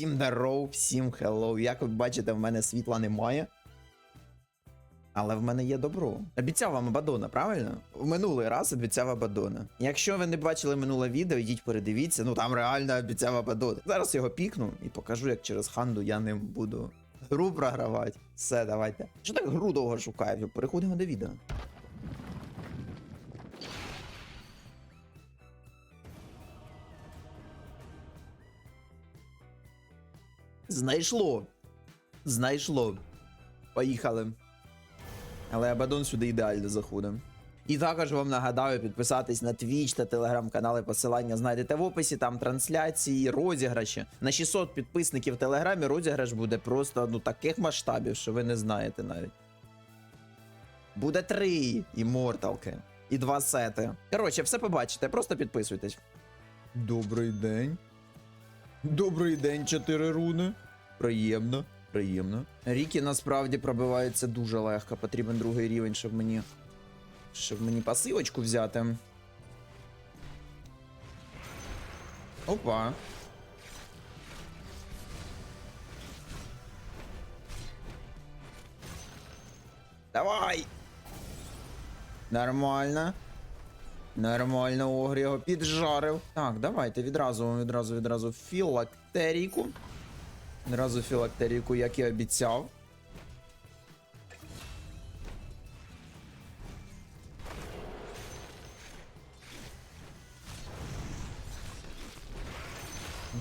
Всім здоров, всім хеллоу. Як ви бачите, в мене світла немає. Але в мене є добро. Обіцяв вам Абадона, правильно? В минулий раз обіцяв Абадона. Якщо ви не бачили минуле відео, йдіть передивіться, ну там реально обіцяв Абадона. Зараз його пікну і покажу, як через ханду я ним буду гру програвати. Все, давайте. Що так гру довго шукаю? Переходимо до відео. Знайшло. Знайшло. Поїхали. Але Абадон сюди ідеально заходить. І також вам нагадаю підписатись на Twitch та телеграм-канали. Посилання знайдете в описі, там трансляції, розіграші. На 600 підписників в телеграмі розіграш буде просто ну таких масштабів, що ви не знаєте навіть. Буде три іморталки і два сети. Коротше, все побачите, просто підписуйтесь. Добрий день. Добрий день, чотири руни. Приємно, приємно. Рікі насправді пробивається дуже легко. Потрібен другий рівень, щоб мені. Щоб мені пасивочку взяти. Опа. Давай! Нормально. Нормально, Огр його піджарив. Так, давайте відразу, відразу, відразу філактеріку. Відразу філактеріку, як і обіцяв.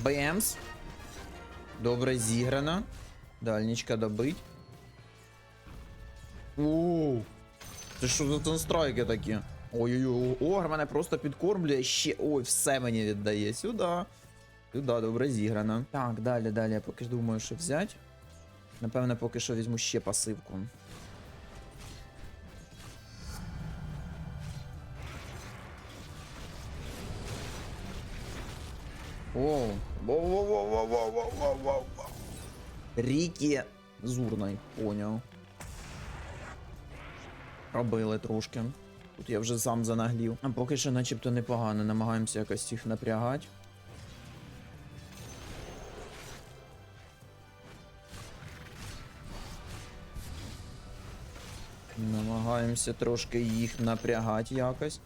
Бемс. Добре зіграно. Дальнічка добить. Оу. Це що за тонстрайки такі? Ой-ой-ой, Огр мене просто підкормлює ще. Ой, все мені віддає. Сюди. Сюди, добре зіграно. Так, далі, далі. Я поки ж думаю, що взяти. Напевно, поки що візьму ще пасивку. Оу. Воу-воу-воу-воу-воу-воу-воу-воу. Рікі Зурной, поняв. Робили трошки. Тут я вже сам занаглів. А поки що начебто непогано, намагаємося якось їх напрягати. Намагаємося трошки їх напрягати якось.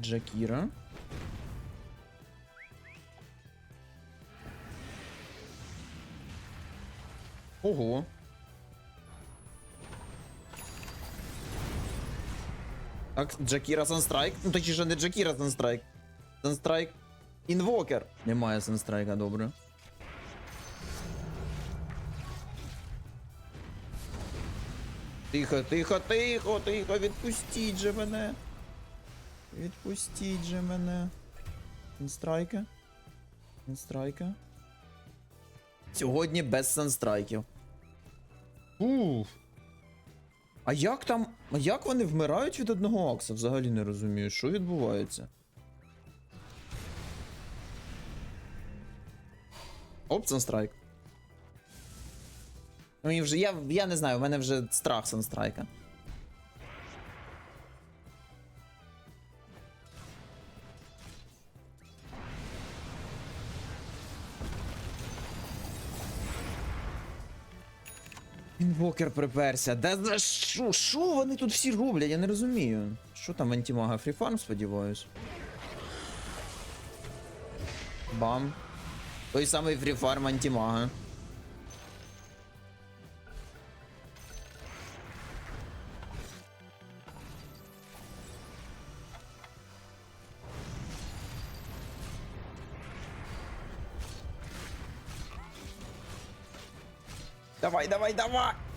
Джакіра. Ого. Так, Джакіра Санстрайк. Ну точніше не Джакіра Санстрайк. Санстрайк. Інвокер. Немає Санстрайка, добре. Тихо, тихо, тихо, тихо, відпустіть же мене. Відпустіть же мене. Санстрайка. Санстрайка. Сьогодні без санстрайків. Уф. А як там. А як вони вмирають від одного акса? Взагалі не розумію, що відбувається. Оп, санстрайк. Ну і вже я, я не знаю, у мене вже страх санстрайка. Інвокер приперся. Да за що? Що вони тут всі роблять? Я не розумію. Що там антимага? Фріфарм, сподіваюсь. Бам. Той самий фріфарм антимага. Давай, давай, давай!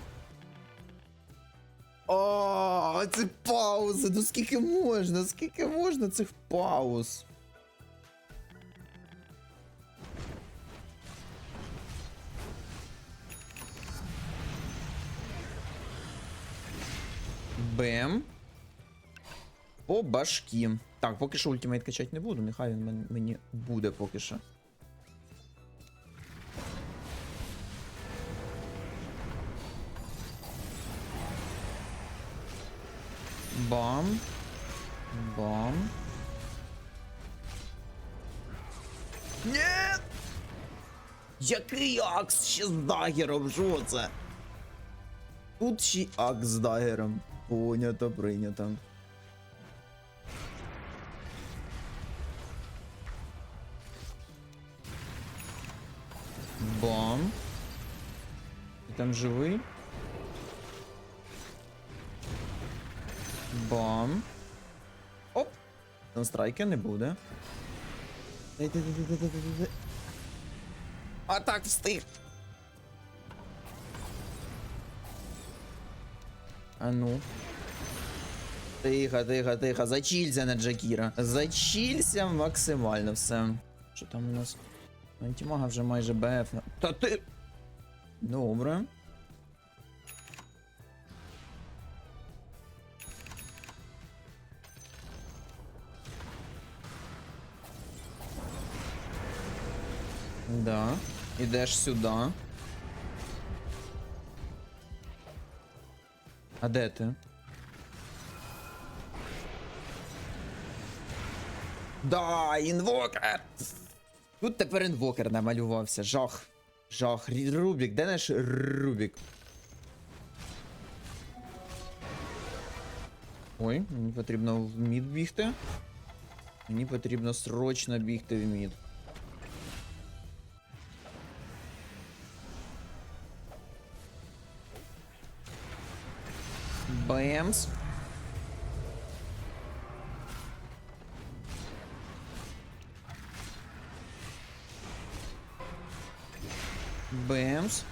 О, це паузи! Ну скільки можна? Скільки можна цих пауз? Бем. По башкі. Так, поки що ультимейт качати не буду, нехай він мені буде поки що. Який акс ще з дагером? Що це? Тут ще акс з дагером. Понято, прийнято. Бам. Ти там живий? Бам. Оп! Там страйки не буде. Дай-дай-дай-дай-дай-дай-дай. А так встиг. А ну. Тихо, тихо, тихо. Зачілься на Джакіра. Зачілься максимально все. Що там у нас? Антимага вже майже БФ. Та ти. Добре. Да. Ідеш сюди. А де ти? Да, інвокер! Тут тепер інвокер намалювався. Жах. Жах. Рубік, де наш Рубік? Ой, мені потрібно в мід бігти. Мені потрібно срочно бігти в мід. Бемс. Бемс.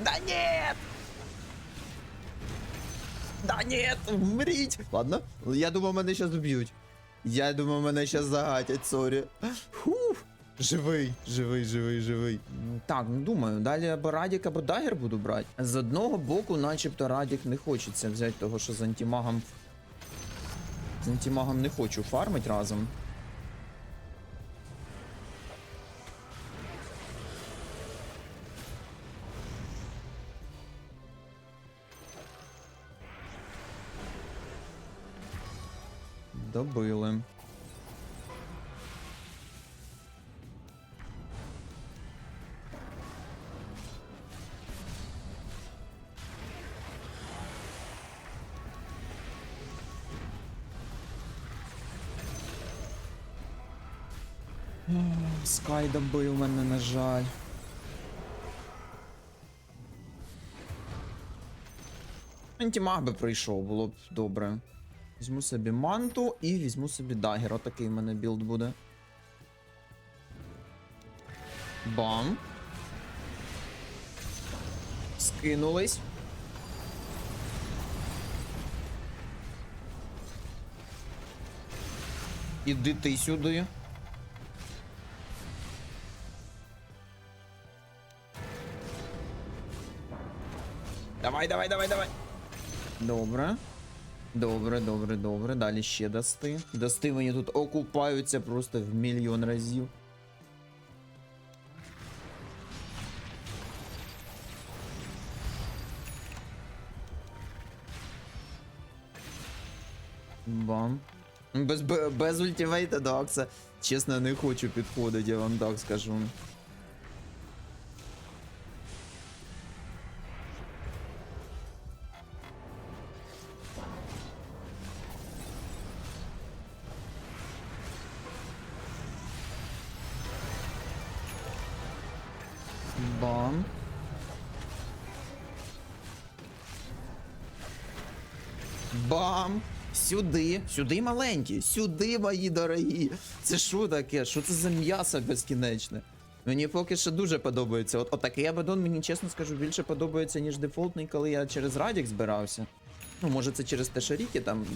Да нет! Да нет, вмріть! Ладно, я думав, мене зараз вб'ють. Я думаю, мене зараз загатять, сорі. Фух. Живий, живий, живий, живий. Так, ну думаю, далі або Радік, або Дагер буду брати. З одного боку, начебто Радік не хочеться взяти, того що з антимагом. З антимагом не хочу фармить разом. Добили. Скай добив мене, на жаль. Антимаг би прийшов, було б добре. Візьму собі манту і візьму собі дагер. Отакий в мене білд буде. Бам. Скинулись. Іди ти сюди. Давай, давай, давай, давай. Добре. Добре, добре, добре. Далі ще дасти. Дасти мені тут окупаються просто в мільйон разів. Бам. Без, без ультимейта до Акса. Чесно, не хочу підходити, я вам так скажу. Бам! Сюди, сюди маленькі, сюди, мої дорогі. Це що таке? Що це за м'ясо безкінечне? Мені поки що дуже подобається. От отакий абадон, мені чесно скажу, більше подобається, ніж дефолтний, коли я через Радік збирався. Ну, може, це через те, що Рікі там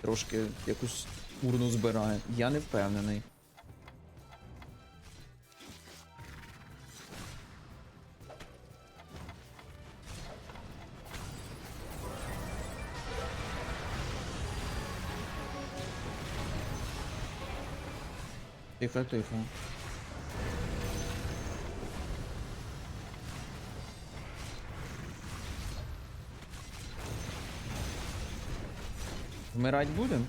трошки якусь урну збирає. Я не впевнений. Тихо, тихо. Вмирать будем?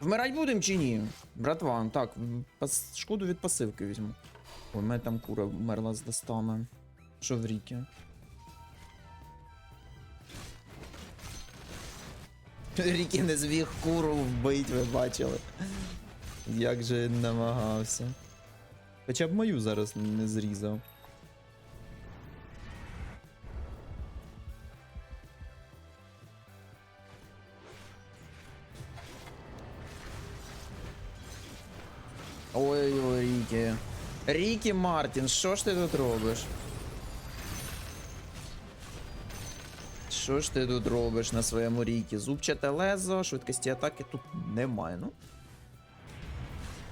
Вмирать будем чи ні? Братва, так, шкоду від пасивки візьму. О, у мене там кура вмерла з листами. Що в ріки? Рікі не зміг куру вбить, ви бачили. Як же намагався. Хоча б мою зараз не зрізав. Ой-ой, Рікі. Рікі Мартін, що ж ти тут робиш? Що ж ти тут робиш на своєму рікі? Зубчате лезо, швидкості атаки тут немає, ну.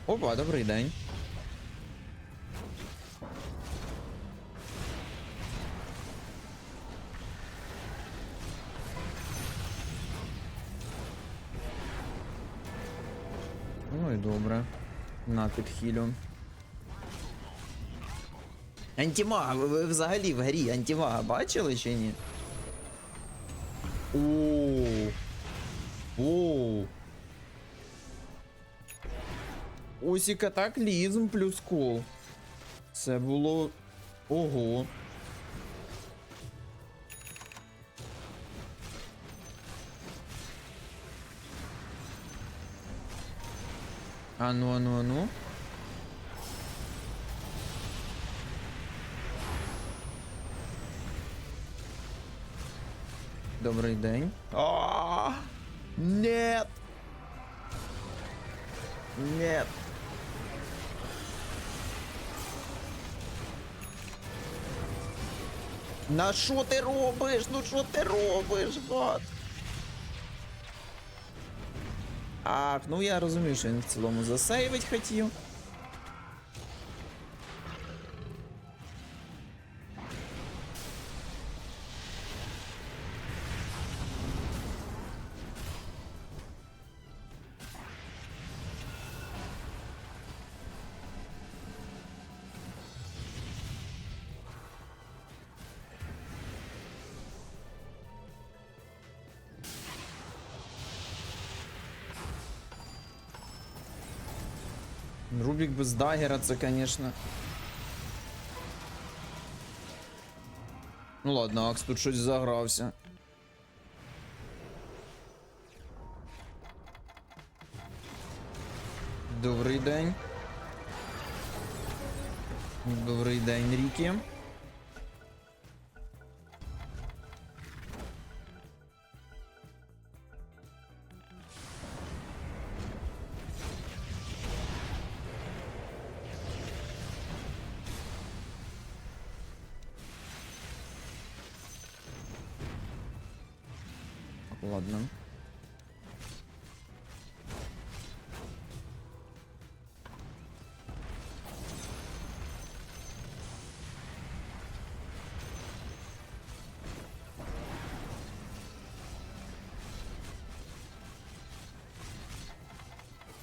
Опа, добрий день. Ну і добре. На підхилю. Антимага, ви, ви взагалі в грі антимага бачили чи ні? О. О. Ось катаклізм плюс кол. Це було. Ого. Ану, ану, ану. Добрий день. А, Нет. Нет. На що ти робиш? Ну що ти робиш, гад? Ах, ну я розумію, що він в цілому засейвить хотів. Рубік без дагера, це, конечно. Ну ладно, Акс тут щось загрався. Добрий день. Добрий день, Рікі. Ладно.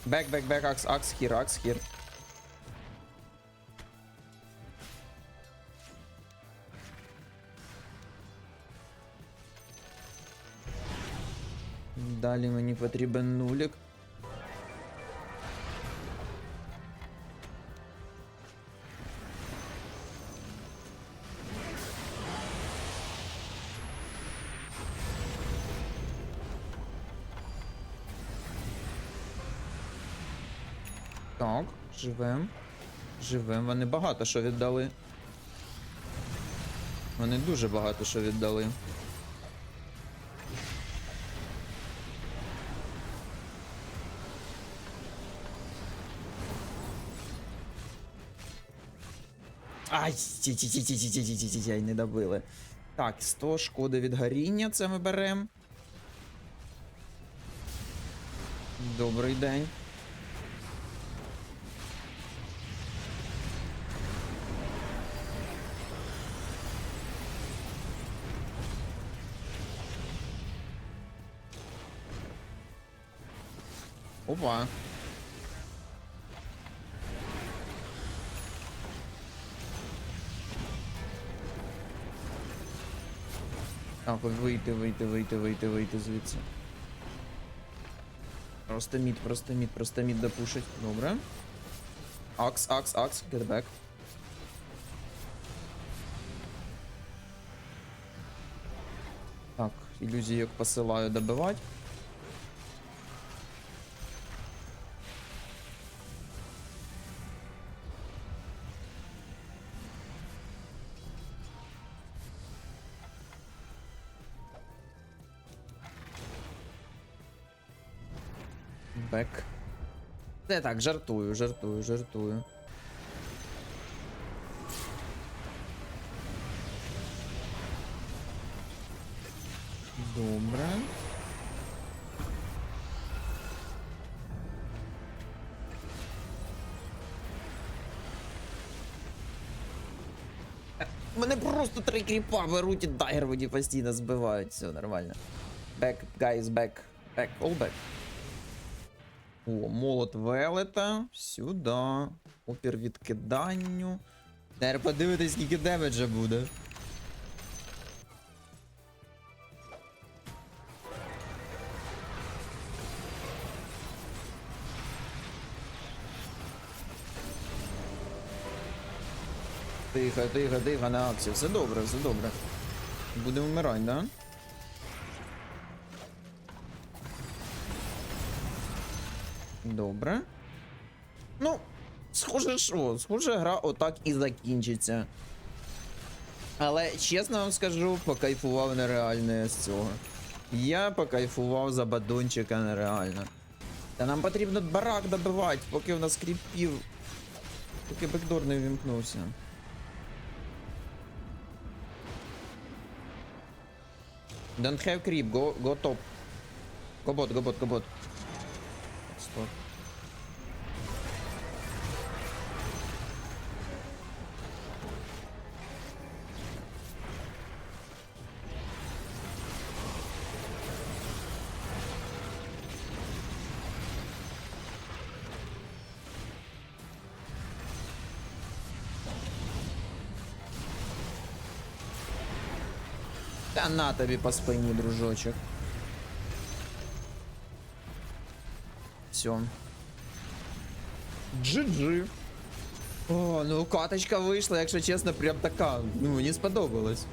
Back, back, back, Axe, Axe here, Axe here. Далі мені потрібен нулік. Так, живем. Живем. Вони багато що віддали. Вони дуже багато що віддали. Ай, ті ті ті ті ті ті ті ті не добили. Так, 100 шкоди від горіння, це ми беремо. Добрий день. Опа. Так, от вийти, вийти, вийти, вийти, вийти звідси. Просто мід, просто мід, просто мід допушить. Добре. Акс, акс, акс, get back. Так, ілюзію як посилаю добивати. Бек. Це так, жартую, жартую, жартую. Добре. Мене просто три кріпа беруть і дайгер мені постійно збивають. Все нормально. Back, guys, back. Back, all back. О, молот велета. Сюди. Опір відкиданню. Тепер подивитись, скільки демеджа буде. Тихо, тихо, тихо, на акції. Все добре, все добре. Будемо вмирати, да? Добре. Ну, схоже, що? Схоже, гра отак і закінчиться. Але чесно вам скажу, покайфував нереально з цього. Я покайфував за бадончика нереально. Та нам потрібно барак добивати, поки в нас кріпів. Поки бекдор не вімкнувся. Don't have creep, go, go top. Go bot, go bot, go bot. Стоп. Та на дружочок. Все. GG. О, ну каточка вийшла, якщо чесно, прям така. Ну, мені сподобалось.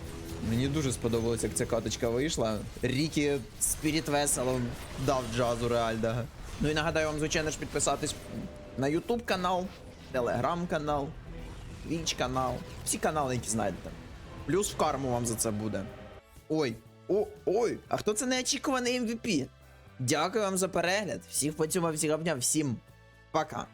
Мені дуже сподобалось, як ця каточка вийшла. Рікі Спіріт весело дав джазу реально. Ну і нагадаю вам, звичайно ж, підписатись на YouTube канал, Telegram канал, Twitch канал. Всі канали, які знайдете. Плюс в карму вам за це буде. Ой, о, ой, а хто це неочікуваний MVP? Дякую вам за перегляд. Всіх поцюмав, всіх обняв, всім пока.